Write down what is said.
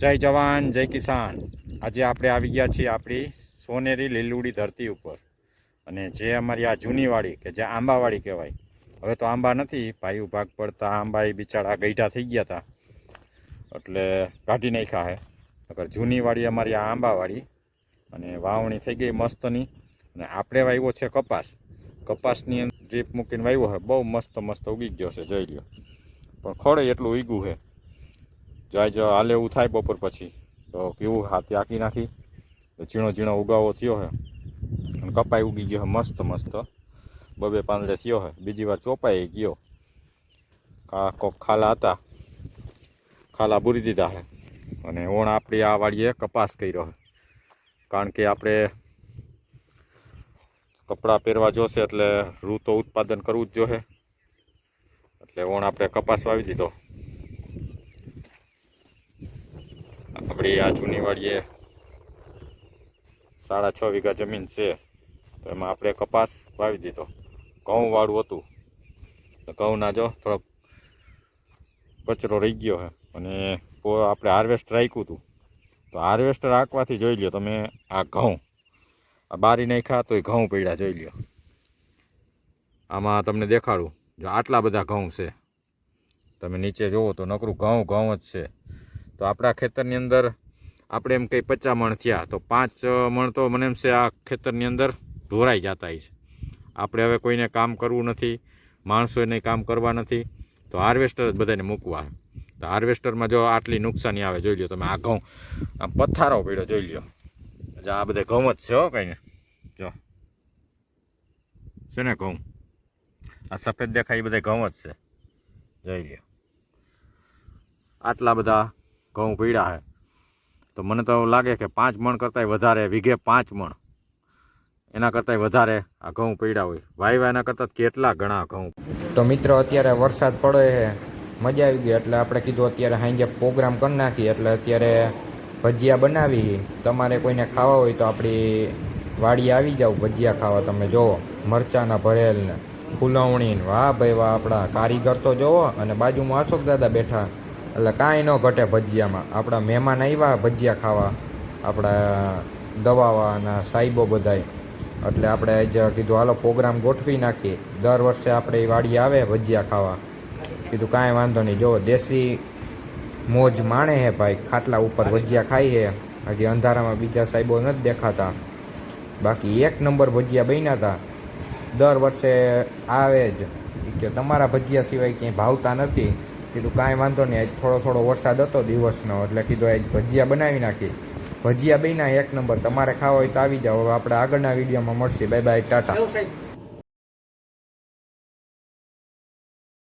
જય જવાન, જય કિસાન. આજે આપણે આવી ગયા છીએ આપણી સોનેરી લીલુડી ધરતી ઉપર. અને જે અમારી આ જૂનીવાળી કે જે આંબાવાડી કહેવાય. હવે તો આંબા નથી પાયું ભાગ પડતા, આંબા એ બિચારા ગઈઢા થઈ ગયા હતા એટલે કાઢી નાખ્યા હે. અગર જૂનીવાળી અમારી આ આંબાવાડી અને વાવણી થઈ ગઈ મસ્તની. અને આપણે વાવ્યો છે કપાસ. કપાસની અંદર ડ્રીપ મૂકીને વાવ્યો છે બહુ મસ્ત મસ્ત ઉગી ગયો છે, જોઈ લ્યો. પણ ખોડે એટલું ઉગ્યું છે જાય જો હાલે એવું થાય બપોર પછી. તો કેવું હા આંકી નાખી. ઝીણો ઝીણો ઉગાવો થયો છે અને કપાઈ ઉગી ગયો મસ્ત મસ્ત. બબે પાંદડે થયો છે બીજી વાર ચોપાઈ ગયો. કા કોક ખાલા હતા. ખાલા બુરી દીધા છે અને ઓણ આપણી આ વાડીએ કપાસ કર્યો છે કારણ કે આપણે કપડાં પહેરવા જોશે એટલે ઋતુ ઉત્પાદન કરવું જ જોશે. એટલે ઓણ આપણે કપાસ વાવી દીધો. આપણી આ જૂની વાડીએ સાડા છ વીઘા જમીન છે. તો એમાં આપણે કપાસ વાવી દીધો. ઘઉં વાળું હતું. તો ઘઉંના જો, થોડોક કચરો રહી ગયો છે અને આપણે હાર્વેસ્ટર રાખ્યું હતું. તો હાર્વેસ્ટર રાખવાથી જોઈ લ્યો તમે આ ઘઉં. આ બારી નાખ્યા એ ઘઉં પડ્યા જોઈ લ્યો. આમાં તમને દેખાડું. જો આટલા બધા ઘઉં છે. તમે નીચે જુઓ તો નકરું ઘઉં ઘઉં જ છે. તો આપણા ખેતરની અંદર આપણે એમ કંઈ પચાસ મણ થયા, તો પાંચ મણ તો મને એમ છે આ ખેતરની અંદર ઢોરાઈ જતા છે આપણે હવે કોઈને કામ કરવું નથી માણસોને કામ કરવા નથી, તો હાર્વેસ્ટર જ બધાને મૂકવા તો હાર્વેસ્ટરમાં જો આટલી નુકસાની આવે, જોઈ લ્યો તમે, આ ઘઉં, આમ પથ્થારો પડ્યો, જોઈ જો આ બધા ઘઉં જ છે હો કંઈને. જો. છે ને ઘઉં? આ સફેદ દેખાય, એ બધા ઘઉં જ છે. જોઈ લ્યો. આટલા બધા ઘઉં પીડા છે તો મને તો લાગે કે પાંચ મણ કરતાંય વધારે, વીઘે પાંચ મણ. એના કરતાંય વધારે આ ઘઉં પીડા હોય. વાયવા એના કરતાં કેટલા ઘણા ઘઉં તો મિત્રો, અત્યારે વરસાદ પડે છે, મજા આવી ગઈ. એટલે આપણે કીધું અત્યારે સાંજે પ્રોગ્રામ કરી નાખીએ. એટલે અત્યારે ભજીયા બનાવી તમારે કોઈને ખાવા હોય તો આપણી વાડી આવી જાવ ભજીયા ખાવા. તમે જોવો મરચાના ભરેલ ને ફૂલવણી વાહ ભાઈ વાહ, આપણા કારીગર તો જોવો અને બાજુમાં અશોક દાદા બેઠા. એટલે કાંઈ ન ઘટે ભજીયામાં. આપણા મહેમાન આવ્યા, ભજીયા ખાવા. આપણા દવાવાના સાહેબો બધાય. એટલે આપણે જ કીધું, હાલો, પ્રોગ્રામ ગોઠવી નાખીએ. દર વર્ષે આપણે એ વાડી આવે ભજીયા ખાવા. કીધું, કાંઈ વાંધો નહીં. જો દેશી મોજ માણે હે ભાઈ. ખાટલા ઉપર ભજીયા ખાઈ હે. બાકી અંધારામાં બીજા સાહેબો નથી દેખાતા. બાકી એક નંબર ભજીયા બન્યા હતા દર વર્ષે આવે જ. કે, તમારા ભજીયા સિવાય ક્યાંય ભાવતા નથી. કીધું, કાંઈ વાંધો નહીં, આજ થોડો થોડો વરસાદ હતો દિવસનો, એટલે કીધું, આજ ભજીયા બનાવી નાખી ભજીયા બન્યા, એક નંબર, તમારે ખાવા હોય તો આવી જાઓ, હવે આપણે આગળના વિડીયોમાં મળશે. Bye bye, tata.